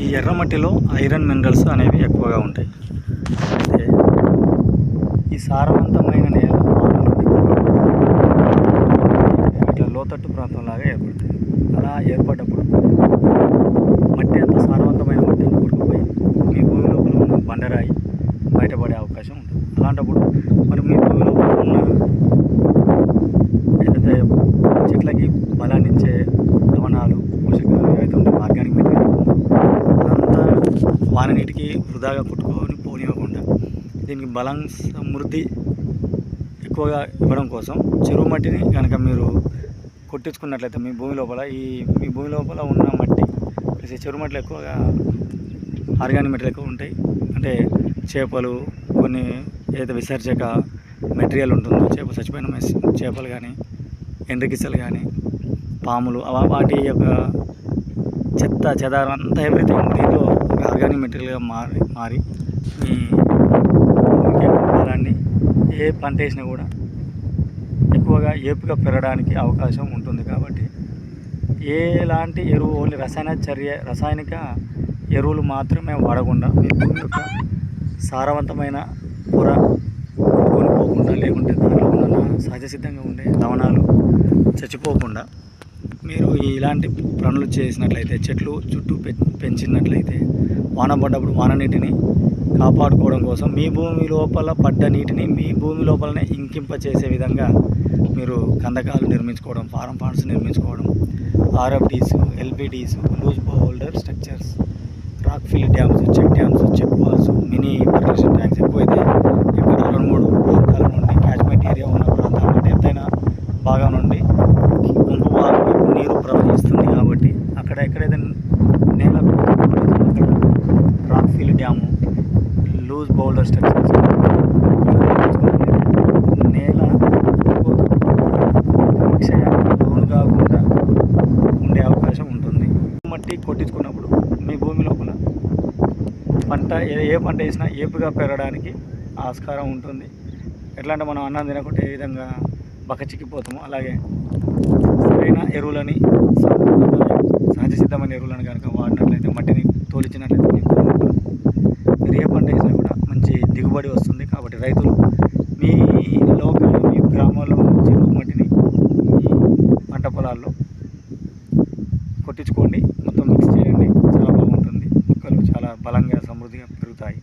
ఈ ఎర్రమట్టిలో iron minerals అనేవి ఎక్కువగా ఉంటాయి. అయితే ఈ సారవంతమైన నేల ఇట్లా లోతట్టు ప్రాంతంలాగా ఏర్పడుతుంది అలా ఏర్పడ్డప్పుడు మట్టి అంత సారవంతమైన మట్టి అంతా కొట్టుకుపోయి మీ భూమి లోపల ఉన్న బండరాయి బయటపడే అవకాశం ఉంటుంది. అలాంటప్పుడు మరి మీరు భూమి లోపల ఉన్న ఏదైతే చెట్లకి బలాన్ని ఇచ్చే లవణాలు పోషకాలు ఏవైతే ఉంటాయో ఆర్గానిక్ మెటీరియల్ ఉంటుందో అదంతా వాన నీటికి వృధాగా కొట్టుకొని పోనివ్వకుండా దీనికి బలం సమృద్ధి ఎక్కువగా ఇవ్వడం కోసం చెరువు మట్టిని కనుక మీరు కొట్టించుకున్నట్లయితే మీ భూమి లోపల ఈ మీ భూమి లోపల ఉన్న మట్టి ప్లస్ ఈ చెరువు మట్టిలో ఎక్కువగా ఆర్గానిక్ మెటీరియల్ ఎక్కువ ఉంటాయి. అంటే చేపలు కొన్ని ఏదైతే విసర్జక మెటీరియల్ ఉంటుందో చేప చచ్చిపోయిన చేపలు కానీ ఎండ్రికిసలు కానీ పాములు అవ- వాటి యొక్క చెత్త చెదారం అంతా ఎవ్రీథింగ్ దీంట్లో ఆర్గానిక్ మెటీరియల్గా మారి మారి. మీ భూమికి ఏ పంట వేసినా కూడా ఎక్కువగా ఏపుగా పెరగడానికి అవకాశం ఉంటుంది కాబట్టి ఎలాంటి ఎరువు ఓన్లీ రసాయన చర్య రసాయనిక ఎరువులు మాత్రమే వాడకుండా మీ భూమి యొక్క సారవంతమైన పొర కొనుక్కోకుండా లేకుంటే దానిలో ఉన్న సహజ సిద్ధంగా ఉండే లవణాలు చచ్చిపోకుండా మీరు ఇలాంటి పనులు చేసినట్లయితే చెట్లు చుట్టూ పె- పెంచినట్లయితే వాన పడ్డప్పుడు వాన నీటిని కాపాడుకోవడం కోసం మీ భూమి లోపల పడ్డ నీటిని మీ భూమి లోపలనే ఇంకింప చేసే విధంగా మీరు కందకాలు నిర్మించుకోవడం farm ponds నిర్మించుకోవడం RFDs LBDs loose boulder structures rock fill dams check dams check walls mini fertilization tanks ఎక్కువైతే బోల్డర్ స్ట్రక్చర్స్ నేల క్షయానికి కాకుండా ఉండే అవకాశం ఉంటుంది. మట్టి కొట్టించుకున్నప్పుడు మీ భూమి లోపల పంట ఏ ఏ పంట వేసినా ఏపుగా పెరగడానికి ఆస్కారం ఉంటుంది. ఎట్లా అంటే మనం అన్నం తినకుంటే ఏ విధంగా బకచిక్కిపోతాము అలాగే సరైన ఎరువులని సహజ సిద్ధమైన ఎరువులను కనుక వాడినట్లయితే మట్టిని తోలిచినట్లయితే మీకు మీరు ఏ పంట వేసినా దిగుబడి వస్తుంది కాబట్టి రైతులు మీ లోపల మీ గ్రామాల్లో చెరువు మట్టిని ఈ పంట పొలాల్లో కొట్టించుకోండి. మొత్తం మిక్స్ చేయండి. చాలా బాగుంటుంది. మొక్కలు చాలా బలంగా సమృద్ధిగా పెరుగుతాయి.